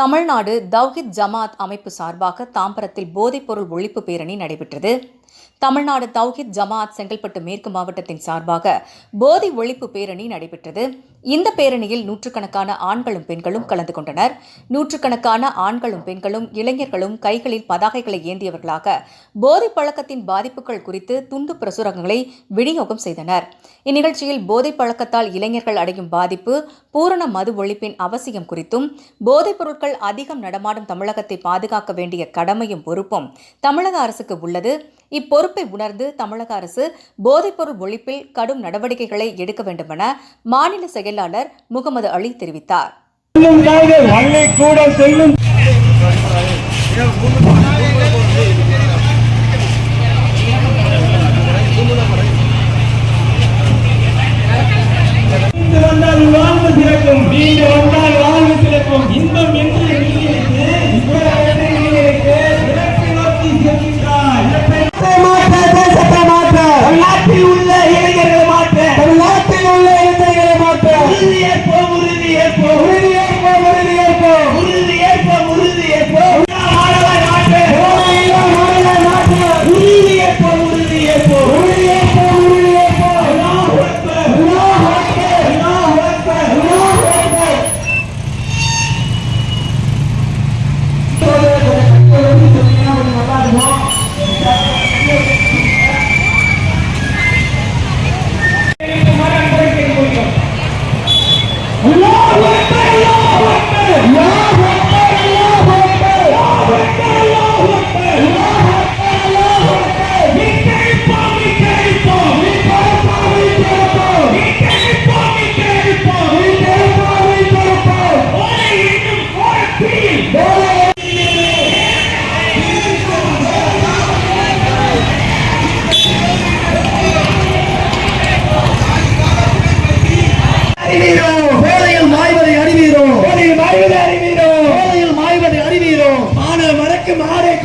தமிழ்நாடு தவ்ஹித் ஜமாத் அமைப்பு சார்பாக தாம்பரத்தில் போதைப்பொருள் ஒழிப்பு பேரணி நடைபெற்றது. தமிழ்நாடு தௌஹித் ஜமாத் செங்கல்பட்டு மேற்கு மாவட்டத்தின் சார்பாக போதை ஒழிப்பு பேரணி நடைபெற்றது. இந்த பேரணியில் நூற்றுக்கணக்கான ஆண்களும் பெண்களும் கலந்து கொண்டனர். நூற்றுக்கணக்கான ஆண்களும் பெண்களும் இளைஞர்களும் கைகளில் பதாகைகளை ஏந்தியவர்களாக போதை பழக்கத்தின் பாதிப்புகள் குறித்து துண்டு பிரசுரங்களை விநியோகம் செய்தனர். இந்நிகழ்ச்சியில் போதை பழக்கத்தால் இளைஞர்கள் அடையும் பாதிப்பு பூரண மது ஒழிப்பின் அவசியம் குறித்தும் போதைப் பொருட்கள் அதிகம் நடமாடும் தமிழகத்தை பாதுகாக்க வேண்டிய கடமையும் பொறுப்பும் தமிழக அரசுக்கு உள்ளது. இப்பொறுப்பை உணர்ந்து தமிழக அரசு போதைப்பொருள் ஒழிப்பில் கடும் நடவடிக்கைகளை எடுக்க வேண்டுமென மாநில செயலாளர் முகமது அலி தெரிவித்தார்.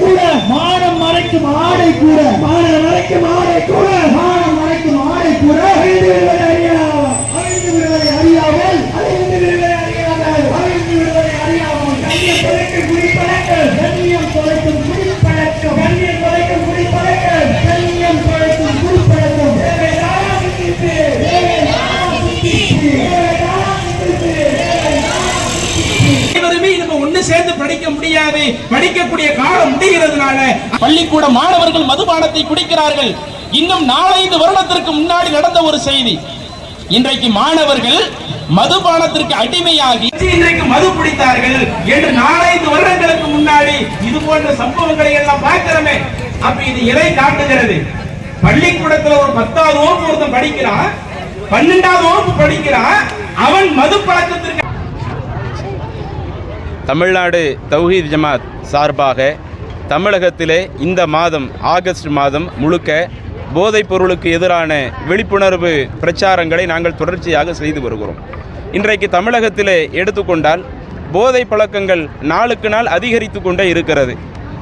கூட மானம் மறைக்கும் ஆடை கூட மானம் மறைக்கும் ஆடை கூட படிக்க முடியாது. படிக்கக்கூடிய காலம் முடிகிறதுனால பள்ளிக்கூட மாணவர்கள் மதுபானத்தை குடிக்கிறார்கள். இன்னும் நாலஞ்சு வருடத்திற்கு முன்னாடி நடந்த ஒரு செய்தி. இன்றைக்கு மாணவர்கள் மதுபானத்திற்கு அடிமையாகி இன்றைக்கு மது பிடித்தார்கள் என்று நாலஞ்சு வருடங்களுக்கு முன்னாடி இது போன்ற சம்பவங்களை எல்லாம் பார்க்கிறோமே. அப்ப இது எதை காட்டுகிறது. பள்ளிக்கூடத்துல ஒரு பத்தாவது வகுப்பு ஒருத்தன் படிக்கிறான். பன்னெண்டாவது வகுப்பு படிக்கிறான். அவன் மது பழக்கத்திற்கு தமிழ்நாடு தௌஹீத் ஜமாத் சார்பாக தமிழகத்திலே இந்த மாதம் ஆகஸ்ட் மாதம் முழுக்க போதைப் பொருளுக்கு எதிரான விழிப்புணர்வு பிரச்சாரங்களை நாங்கள் தொடர்ச்சியாக செய்து வருகிறோம். இன்றைக்கு தமிழகத்திலே எடுத்துக்கொண்டால் போதை பழக்கங்கள் நாளுக்கு நாள் அதிகரித்து கொண்டே இருக்கிறது.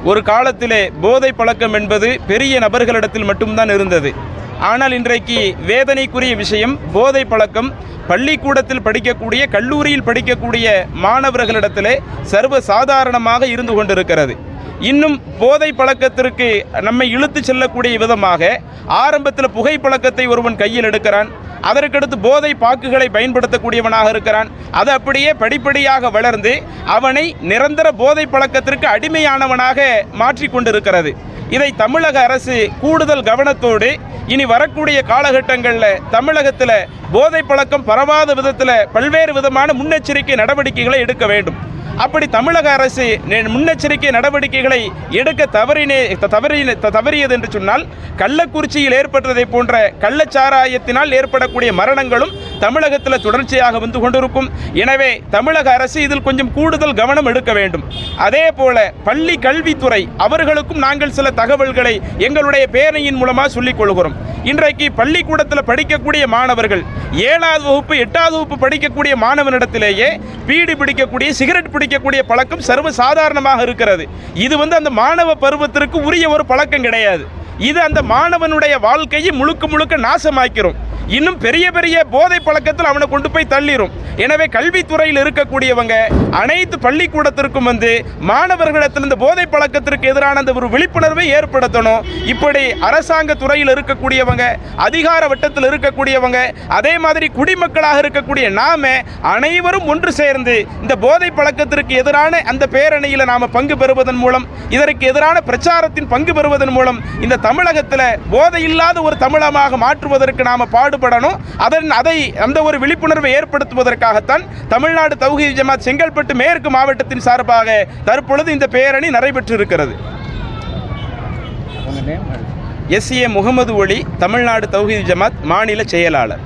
ஒரு காலத்திலே போதை பழக்கம் என்பது பெரிய நபர்களிடத்தில் மட்டும்தான் இருந்தது. ஆனால் இன்றைக்கு வேதனைக்குரிய விஷயம் போதை பழக்கம் பள்ளிக்கூடத்தில் படிக்கக்கூடிய கல்லூரியில் படிக்கக்கூடிய மாணவர்களிடத்திலே சர்வ சாதாரணமாக இருந்து கொண்டிருக்கிறது. இன்னும் போதை பழக்கத்திற்கு நம்மை இழுத்து செல்லக்கூடிய விதமாக ஆரம்பத்தில் புகை பழக்கத்தை ஒருவன் கையில் எடுக்கிறான். அதற்கடுத்து போதை பாக்குகளை பயன்படுத்தக்கூடியவனாக இருக்கிறான். அது அப்படியே படிப்படியாக வளர்ந்து அவனை நிரந்தர போதை பழக்கத்திற்கு அடிமையானவனாக மாற்றிக்கொண்டிருக்கிறது இதை தமிழக அரசு கூடுதல் கவனத்தோடு இனி வரக்கூடிய காலகட்டங்களில் தமிழகத்தில் போதை பழக்கம் பரவாத விதத்தில் பல்வேறு விதமான முன்னெச்சரிக்கை நடவடிக்கைகளை எடுக்க வேண்டும். அப்படி தமிழக அரசு முன்னெச்சரிக்கை நடவடிக்கைகளை எடுக்க தவறினே த- தவறின த- தவறியது என்று சொன்னால் கள்ளக்குறிச்சியில் ஏற்பட்டதை போன்ற கள்ளச்சாராயத்தினால் ஏற்படக்கூடிய மரணங்களும் தமிழகத்தில் தொடர்ச்சியாக வந்து கொண்டிருக்கும். எனவே தமிழக அரசு இதில் கொஞ்சம் கூடுதல் கவனம் எடுக்க வேண்டும். அதே போல பள்ளி கல்வித்துறை அவர்களுக்கும் நாங்கள் சில தகவல்களை எங்களுடைய பேரணியின் மூலமாக சொல்லிக் கொள்கிறோம். இன்றைக்கு பள்ளிக்கூடத்தில் படிக்கக்கூடிய மாணவர்கள் ஏழாவது வகுப்பு எட்டாவது வகுப்பு படிக்கக்கூடிய மாணவனிடத்திலேயே பீடி பிடிக்கக்கூடிய சிகரெட் பிடிக்கக்கூடிய பழக்கம் சர்வ சாதாரணமாக இருக்கிறது. இது வந்து அந்த மாணவ பருவத்திற்கு உரிய ஒரு பழக்கம் கிடையாது. இது அந்த மாணவனுடைய வாழ்க்கையை முழுக்க முழுக்க நாசமாக்கிறோம் இன்னும் பெரிய பெரிய போதை பழக்கத்தில் அவனை கொண்டு போய் தள்ளிரும். எனவே கல்வித்துறையில் இருக்கக்கூடியவங்க அனைத்து பள்ளிக்கூடத்திற்கும் வந்து மாணவர்களிடத்தில் இந்த போதை பழக்கத்திற்கு எதிரான அந்த ஒரு விழிப்புணர்வை ஏற்படுத்தணும். இப்படி அரசாங்க துறையில் இருக்கக்கூடியவங்க அதிகார வட்டத்தில் இருக்கக்கூடியவங்க அதே மாதிரி குடிமக்களாக இருக்கக்கூடிய நாம அனைவரும் ஒன்று சேர்ந்து இந்த போதை பழக்கத்திற்கு எதிரான அந்த பேரணியில் நாம் பங்கு பெறுவதன் மூலம் இதற்கு எதிரான பிரச்சாரத்தின் பங்கு பெறுவதன் மூலம் இந்த தமிழகத்தில் போதை இல்லாத ஒரு தமிழமாக மாற்றுவதற்கு நாம் பாடு பாடுபடணும் அதன் அதை அந்த ஒரு விழிப்புணர்வை ஏற்படுத்துவதற்காகத்தான் தமிழ்நாடு தௌஹி ஜமாத் செங்கல்பட்டு மேற்கு மாவட்டத்தின் சார்பாக தற்பொழுது இந்த பேரணி நடைபெற்று இருக்கிறது எஸ் ஏ முகமது ஒளி தமிழ்நாடு தௌஹி ஜமாத் மாநில செயலாளர்.